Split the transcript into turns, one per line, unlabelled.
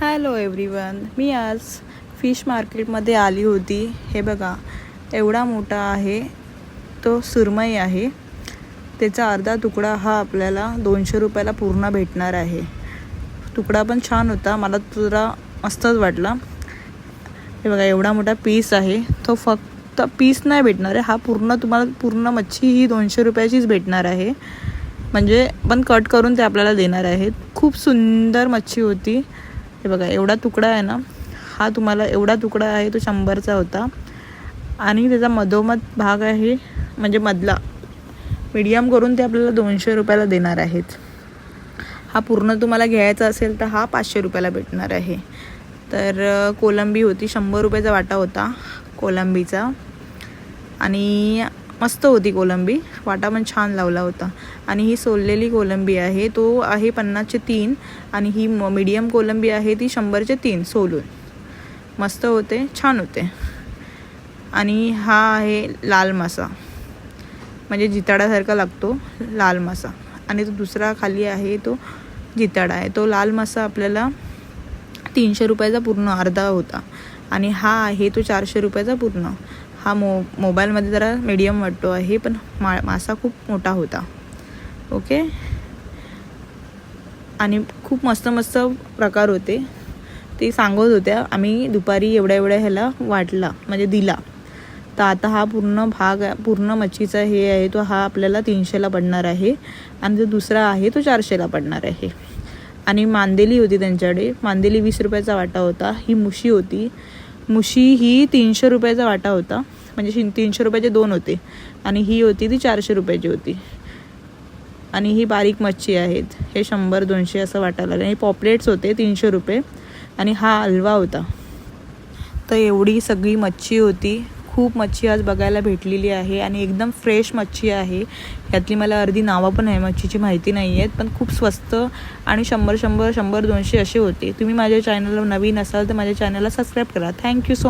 Hello everyone मी आज fish मार्केटमध्ये आली होती. हे बघा एवढा मोठा आहे तो सुरमई आहे. त्याचा अर्धा तुकडा हा आपल्याला दोनशे रुपयाला पूर्ण भेटणार आहे. तुकडा पण छान होता. मला जरा मस्तच वाटला. हे बघा एवढा मोठा पीस आहे. तो फक्त पीस नाही भेटणार आहे. हा पूर्ण तुम्हाला पूर्ण मच्छी ही दोनशे रुपयाचीच भेटणार आहे. म्हणजे पण कट करून ते आपल्याला देणार आहेत. खूप सुंदर मच्छी होती. हे बघा एवढा तुकडा आहे ना हा तुम्हाला एवढा तुकडा आहे तो शंभरचा होता. आणि त्याचा मधोमध भाग आहे म्हणजे मधला. मीडियम करून ते आपल्याला दोनशे रुपयाला देणार आहेत. हा पूर्ण तुम्हाला घ्यायचा असेल तर हा पाचशे रुपयाला भेटणार आहे. तर कोलंबी होती शंभर रुपयाचा वाटा होता कोलंबीचा. आणि मस्त होती कोलंबी. वाटा पण छान लावला होता. आणि ही सोललेली कोलंबी आहे तो आहे पन्नासचे तीन आणि ही मीडियम कोलंबी आहे ती शंभरचे तीन सोलून. मस्त होते छान होते. आणि हा आहे लाल मासा. म्हणजे जिताडासारखा लागतो लाल मासा. आणि तो दुसरा खाली आहे तो जिताडा आहे. तो लाल मासा आपल्याला तीनशे रुपयाचा पूर्ण अर्धा होता. आणि हा आहे तो चारशे रुपयाचा पूर्ण. हा मो मोबाईलमध्ये जरा मीडियम वाटतो आहे पण मा मासा खूप मोठा होता. ओके आणि खूप मस्त मस्त प्रकार होते. ते सांगत होत्या आम्ही दुपारी एवढ्या एवढ्या ह्याला वाटला म्हणजे दिला. तर आता हा पूर्ण भाग पूर्ण मच्छीचा हे आहे तो हा आपल्याला तीनशेला पडणार आहे. आणि जो दुसरा आहे तो चारशेला पडणार आहे. आणि मांदेली होती त्यांच्याकडे. मांदेली वीस रुपयाचा वाटा होता. ही मुशी होती. मुशी ही तीनशे रुपयाचा वाटा होता. म्हणजे शि तीनशे रुपयाचे दोन होते. आणि ही होती ती चारशे रुपयाची होती. आणि ही बारीक मच्छी आहेत. हे शंभर दोनशे असं वाटायला लागलं. आणि पॉपलेट्स होते तीनशे रुपये. आणि हा हलवा होता. तर एवढी सगळी मच्छी होती. खूप मच्छी आज बघायला भेटलेली आहे आणि एकदम फ्रेश मच्छी आहे. यातली मला अर्धी नावं पण आहे मच्छीची माहिती नाही आहेत पण खूप स्वस्त आणि शंभर शंभर शंभर दोनशे असे होते. तुम्ही माझ्या चॅनलला नवीन असाल तर माझ्या चॅनलला सबस्क्राईब करा. Thank you so